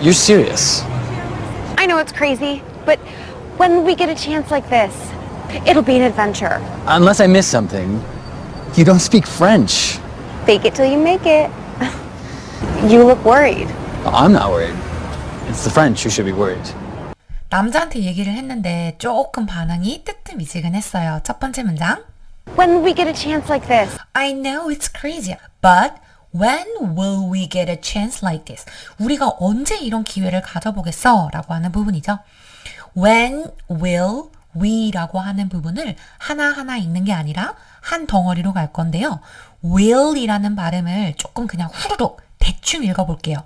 You're serious. I know it's crazy, but when we get a chance like this, it'll be an adventure. Unless I miss something. You don't speak French. Fake it till you make it. you look worried. I'm not worried. It's the French who should be worried. 남자한테 얘기를 했는데 조금 반응이 뜨뜻미지근했어요. 첫 번째 문장. When we get a chance like this, I know it's crazy, but when will we get a chance like this? 우리가 언제 이런 기회를 가져보겠어? 라고 하는 부분이죠. When will we라고 하는 부분을 하나하나 읽는 게 아니라 한 덩어리로 갈 건데요. will이라는 발음을 조금 그냥 후루룩 대충 읽어볼게요.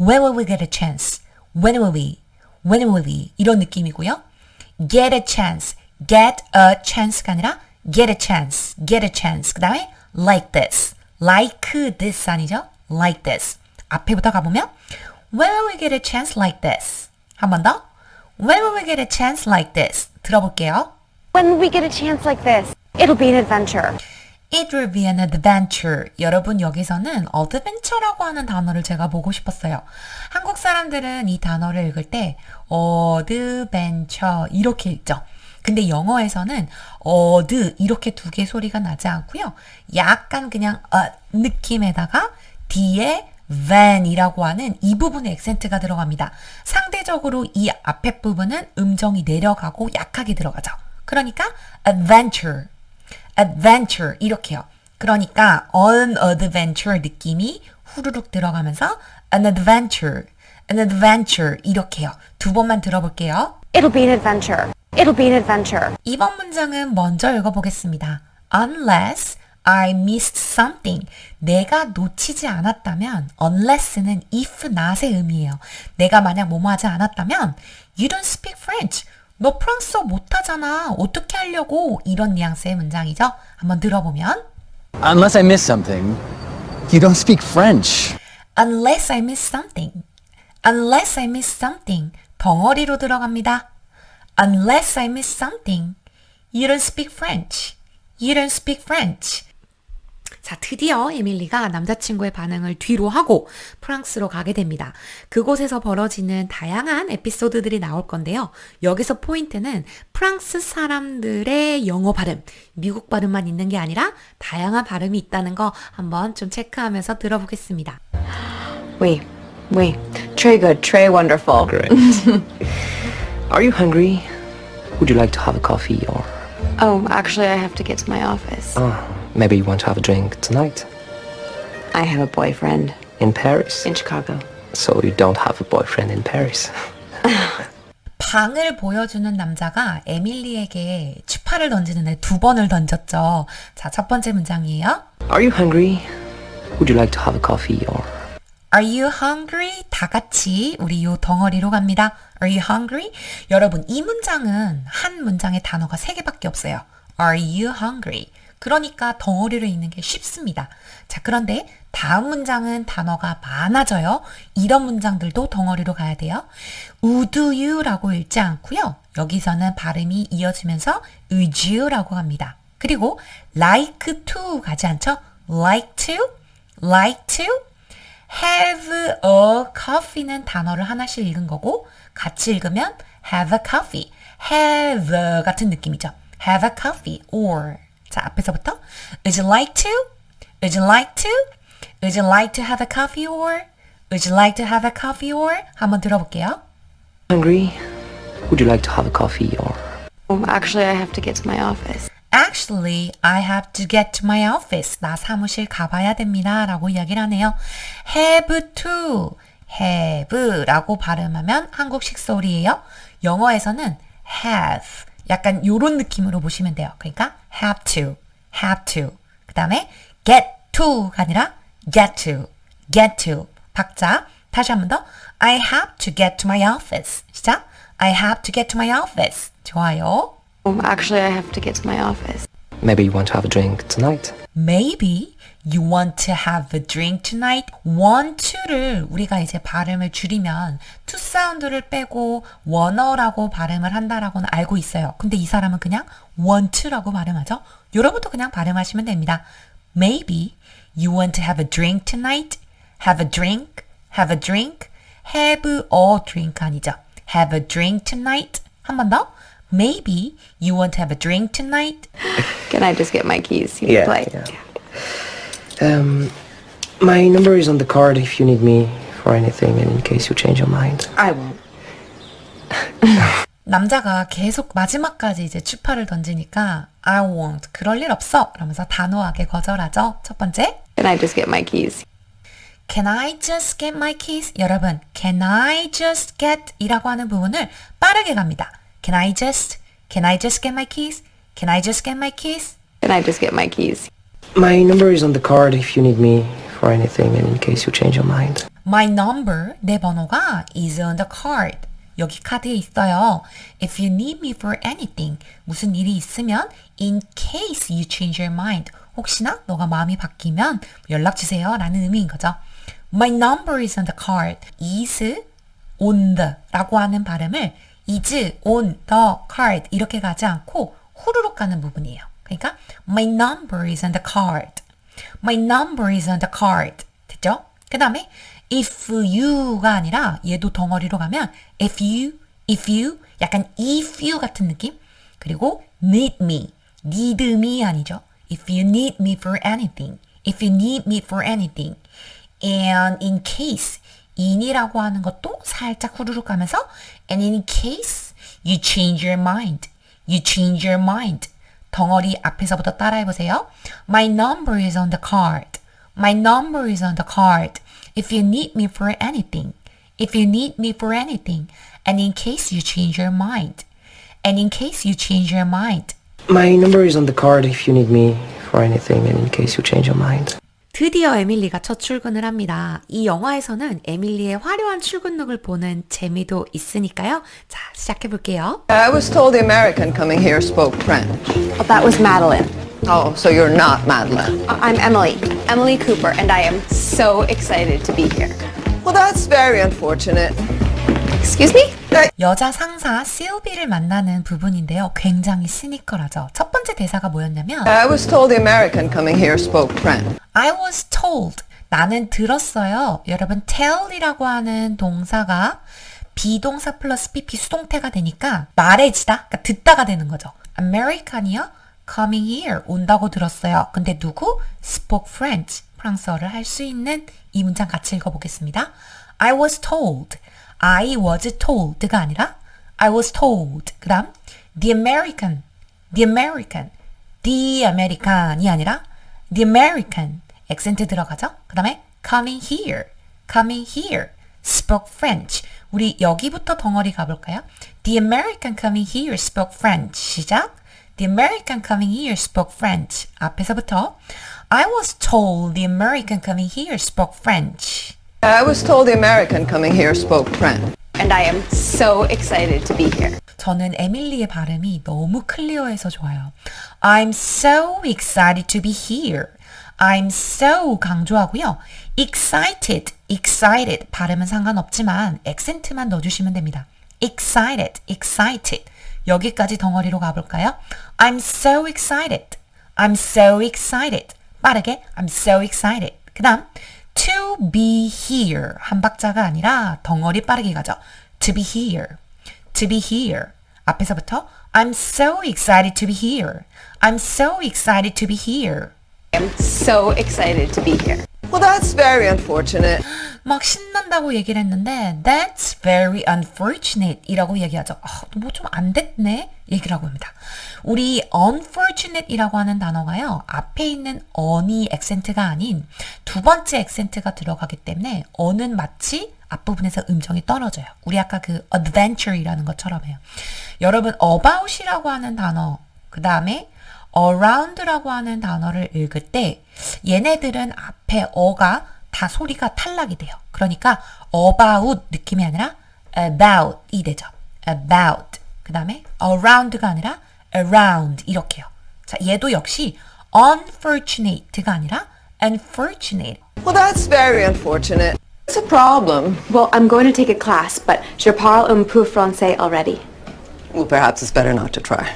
When will we get a chance? When will we? When will we? 이런 느낌이고요. get a chance, get a chance가 아니라 get a chance, get a chance. 그 다음에 like this, like this 아니죠? like this. 앞에부터 가보면 When will we get a chance like this? 한 번 더. When will we get a chance like this? 들어볼게요. when we get a chance like this, it'll be an adventure. It will be an adventure. 여러분 여기서는 adventure라고 하는 단어를 제가 보고 싶었어요. 한국 사람들은 이 단어를 읽을 때 adventure 이렇게 읽죠. 근데 영어에서는 어드 이렇게 두 개 소리가 나지 않고요. 약간 그냥 어 느낌에다가 뒤에 van이라고 하는 이 부분에 액센트가 들어갑니다. 상대적으로 이 앞에 부분은 음정이 내려가고 약하게 들어가죠. 그러니까 adventure adventure 이렇게요. 그러니까 on adventure 느낌이 후루룩 들어가면서 an adventure, an adventure 이렇게요. 두 번만 들어볼게요. It'll be an adventure. It'll be an adventure. 이번 문장은 먼저 읽어보겠습니다. Unless I missed something. 내가 놓치지 않았다면 unless는 if not의 의미예요. 내가 만약 뭐뭐 하지 않았다면 you don't speak French. 너 프랑스어 못하잖아. 어떻게 하려고? 이런 뉘앙스의 문장이죠. 한번 들어보면 Unless I miss something. You don't speak French. unless I miss something. unless I miss something. 덩어리로 들어갑니다. Unless I miss something. You don't speak French. You don't speak French. 자, 드디어 에밀리가 남자친구의 반응을 뒤로 하고 프랑스로 가게 됩니다. 그곳에서 벌어지는 다양한 에피소드들이 나올 건데요. 여기서 포인트는 프랑스 사람들의 영어 발음, 미국 발음만 있는 게 아니라 다양한 발음이 있다는 거 한번 좀 체크하면서 들어보겠습니다. Oui, oui. Très good, très wonderful. Great. Are you hungry? Would you like to have a coffee or Oh, actually, I have to get to my office. oh, maybe you want to have a drink tonight I have a boyfriend in Paris? in Chicago. So you don't have a boyfriend in Paris. 방을 보여주는 남자가 에밀리에게 추파를 던지는데 두 번을 던졌죠. 자, 첫 번째 문장이에요. Are you hungry? Would you like to have a coffee or Are you hungry? 다 같이 우리 요 덩어리로 갑니다. Are you hungry? 여러분, 이 문장은 한 문장에 단어가 세 개밖에 없어요. Are you hungry? 그러니까 덩어리로 읽는 게 쉽습니다. 자, 그런데 다음 문장은 단어가 많아져요. 이런 문장들도 덩어리로 가야 돼요. Would you라고 읽지 않고요. 여기서는 발음이 이어지면서 would you라고 합니다. 그리고 like to 가지 않죠? like to, like to, have a coffee는 단어를 하나씩 읽은 거고 같이 읽으면 have a coffee, have a 같은 느낌이죠. have a coffee or 자 앞에서부터 Would you like to? Would you like to? Would you like to have a coffee or? Would you like to have a coffee or? 한번 들어볼게요. hungry? Would you like to have a coffee or Oh, actually, I have to get to my office. Actually, I have to get to my office. 나 사무실 가봐야 됩니다. 라고 이야기를 하네요. have to, have 라고 발음하면 한국식 소리예요. 영어에서는 have. 약간 요런 느낌으로 보시면 돼요. 그러니까 have to, have to. 그 다음에 get to가 아니라 get to, get to. 박자. 다시 한 번 더. I have to get to my office. 시작. I have to get to my office. 좋아요. Oh, actually, I have to get to my office. maybe you want to have a drink tonight? Maybe you want to have a drink tonight. want to를 우리가 이제 발음을 줄이면 to 사운드를 빼고 wanna라고 발음을 한다라고는 알고 있어요. 근데 이 사람은 그냥 want to라고 발음하죠. 여러분도 그냥 발음하시면 됩니다. Maybe you want to have a drink tonight. Have a drink. Have a drink. have a drink 아니죠. have a drink tonight. 한 번 더. Maybe you want to have a drink tonight. Can I just get my keys? You Yeah, play. yeah. Um, my number is on the card if you need me for anything and in case you change your mind. I won't. 남자가 계속 마지막까지 이제 추파를 던지니까 I won't. 그럴 일 없어. 라면서 단호하게 거절하죠. 첫 번째. Can I just get my keys? Can I just get my keys? 여러분, can I just get 이라고 하는 부분을 빠르게 갑니다. Can I just, can I just get my keys? Can I just get my keys? Can I just get my keys? My number is on the card if you need me for anything and in case you change your mind. My number, 내 번호가 is on the card. 여기 카드에 있어요. If you need me for anything, 무슨 일이 있으면 in case you change your mind, 혹시나 너가 마음이 바뀌면 연락 주세요 라는 의미인 거죠. My number is on the card. is on the 라고 하는 발음을 is on the card 이렇게 가지 않고 후루룩 가는 부분이에요. 그러니까 my number is on the card. My number is on the card. 됐죠? 그 다음에 if you가 아니라 얘도 덩어리로 가면 if you, if you, 약간 if you 같은 느낌. 그리고 need me, need me 아니죠. If you need me for anything, if you need me for anything, and in case in이라고 하는 것도 살짝 후루룩 가면서 and in case you change your mind, you change your mind. 덩어리 앞에서부터 따라해보세요. My number is on the card. My number is on the card. If you need me for anything. If you need me for anything. And in case you change your mind. And in case you change your mind. My number is on the card if you need me for anything and in case you change your mind. 드디어 에밀리가 첫 출근을 합니다. 이 영화에서는 에밀리의 화려한 출근룩을 보는 재미도 있으니까요. 자, 시작해 볼게요. I was told the American coming here spoke French. Oh, that was Madeline. Oh, so you're not Madeline. I- I'm Emily, Emily Cooper, and I am so excited to be here. Well, that's very unfortunate. Excuse me? 여자 상사 실비를 만나는 부분인데요. 굉장히 시니컬하죠. 첫 번째 대사가 뭐였냐면 I was told the American coming here spoke French. I was told. 나는 들었어요. 여러분 tell이라고 하는 동사가 비동사 플러스 PP 수동태가 되니까 말해지다, 그러니까 듣다가 되는 거죠. American이요? coming here 온다고 들었어요. 근데 누구? spoke French. 프랑스어를 할 수 있는 이 문장 같이 읽어보겠습니다. I was told. I was told가 아니라 I was told. 그 다음 the American. the American. the American이 아니라 the American. 액센트 들어가죠? 그 다음에 coming here. coming here. spoke French. 우리 여기부터 덩어리 가볼까요? The American coming here spoke French. 시작. The American coming here spoke French. 앞에서부터 I was told the American coming here spoke French. I was told the American coming here spoke French. And I am so excited to be here. 저는 에밀리의 발음이 너무 클리어해서 좋아요. I'm so excited to be here. I'm so 강조하고요. excited, excited 발음은 상관없지만 액센트만 넣어주시면 됩니다. excited, excited 여기까지 덩어리로 가볼까요? I'm so excited. I'm so excited. 빠르게 I'm so excited. 그 다음 to be here 한 박자가 아니라 덩어리 빠르게 가죠. to be here. to be here. 앞에서부터 I'm so excited to be here. I'm so excited to be here. I am so excited to be here. Well, that's very unfortunate. 막 신난다고 얘기를 했는데 That's very unfortunate 이라고 얘기하죠. 아, 뭐좀 안 됐네 얘기를 하고 합니다. 우리 unfortunate 이라고 하는 단어가요. 앞에 있는 on이 액센트가 아닌 두 번째 액센트가 들어가기 때문에 on은 마치 앞부분에서 음정이 떨어져요. 우리 아까 그 adventure이라는 것처럼요. 여러분 about이라고 하는 단어 그 다음에 around라고 하는 단어를 읽을 때 얘네들은 앞에 어가 다 소리가 탈락이 돼요. 그러니까 about 느낌이 아니라 about이 되죠. about. 그 다음에 around가 아니라 around 이렇게요. 자, 얘도 역시 unfortunate가 아니라 unfortunate. Well, that's very unfortunate. It's a problem. Well, I'm going to take a class, but je parle un peu français already. Well, perhaps it's better not to try.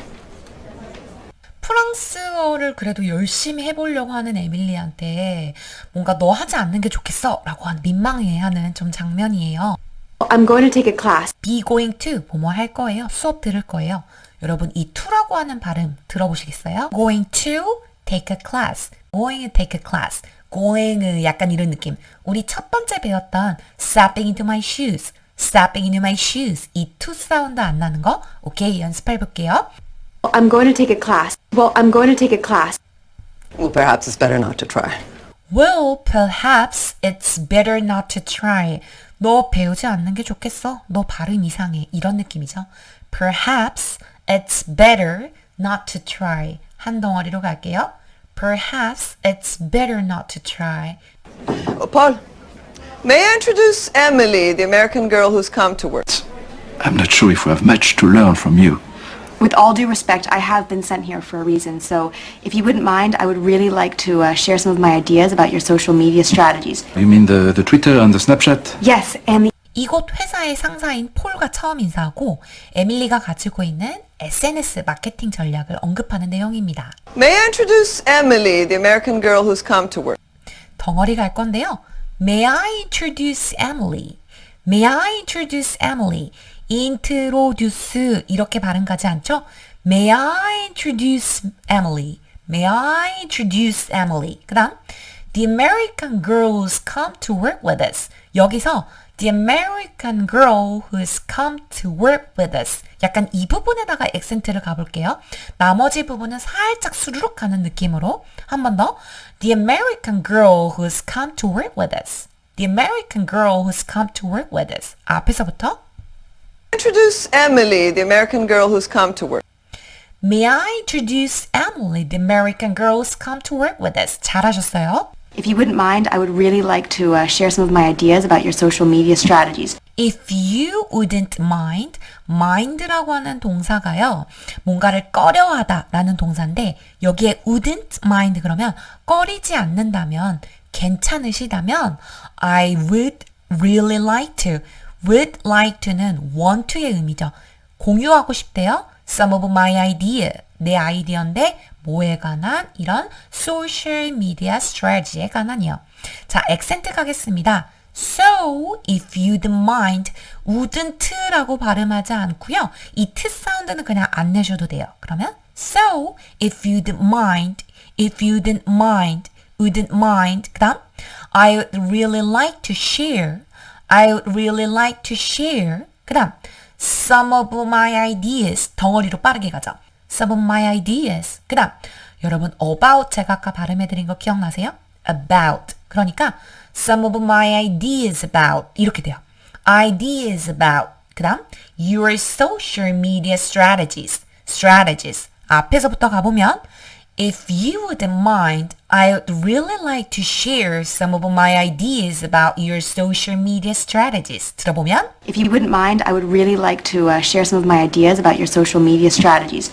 프랑스어를 그래도 열심히 해보려고 하는 에밀리한테 뭔가 너 하지 않는 게 좋겠어 라고 한 민망해하는 좀 장면이에요. I'm going to take a class. be going to 뭐뭐 할 거예요. 수업 들을 거예요. 여러분 이 to라고 하는 발음 들어보시겠어요? going to take a class. going to take a class. going 약간 이런 느낌. 우리 첫 번째 배웠던 stepping into my shoes. stepping into my shoes. 이 to 사운드 안 나는 거? 오케이 연습해 볼게요. I'm going to take a class. Well, I'm going to take a class. Well, perhaps it's better not to try. Well, perhaps it's better not to try. 너 배우지 않는 게 좋겠어. 너 발음 이상해. 이런 느낌이죠. Perhaps it's better not to try. 한 덩어리로 갈게요. Perhaps it's better not to try. Oh, Paul, may I introduce Emily, the American girl who's come to work? I'm not sure if we have much to learn from you. With all due respect, I have been sent here for a reason, so if you wouldn't mind, I would really like to uh, share some of my ideas about your social media strategies. You mean the, the Twitter and the Snapchat? Yes, and the 이곳 회사의 상사인 폴과 처음 인사하고 에밀리가 가지고 있는 SNS 마케팅 전략을 언급하는 내용입니다. May I introduce Emily, the American girl who's come to work? 덩어리 갈 건데요. May I introduce Emily? May I introduce Emily? Introduce 이렇게 발음 가지 않죠? May I introduce Emily? May I introduce Emily? 그 다음 The American girl who's come to work with us. 여기서 The American girl who's come to work with us. 약간 이 부분에다가 액센트를 가볼게요. 나머지 부분은 살짝 수르륵 가는 느낌으로 한 번 더. The American girl who's come to work with us. The American girl who's come to work with us. 앞에서부터 Introduce Emily, the American girl who's come to work. May I introduce Emily, the American girl who's come to work with us. 잘하셨어요. if you wouldn't mind, I would really like to uh, share some of my ideas about your social media strategies. If you wouldn't mind, mind라고 하는 동사가요. 뭔가를 꺼려하다 라는 동사인데 여기에 wouldn't mind 그러면 꺼리지 않는다면 괜찮으시다면 I would really like to. would like to는 want to의 의미죠. 공유하고 싶대요. Some of my idea. 내 아이디어인데 뭐에 관한 이런 소셜 미디어 스트래지에 관한이요. 자, 액센트 가겠습니다. So, if you'd mind, wouldn't라고 발음하지 않고요. 이 t 사운드는 그냥 안 내셔도 돼요. 그러면 So, if you'd mind, if you didn't mind, wouldn't mind. 그 다음 I would really like to share. I would really like to share. 그 다음 some of my ideas. 덩어리로 빠르게 가죠. Some of my ideas. 그 다음 여러분 about 제가 아까 발음해드린 거 기억나세요? about. 그러니까 some of my ideas about 이렇게 돼요. ideas about. 그 다음 your social media strategies. strategies. 앞에서부터 가보면 If you wouldn't mind, I would really like to share some of my ideas about your social media strategies. 들어보면 If you wouldn't mind, I would really like to uh, share some of my ideas about your social media strategies.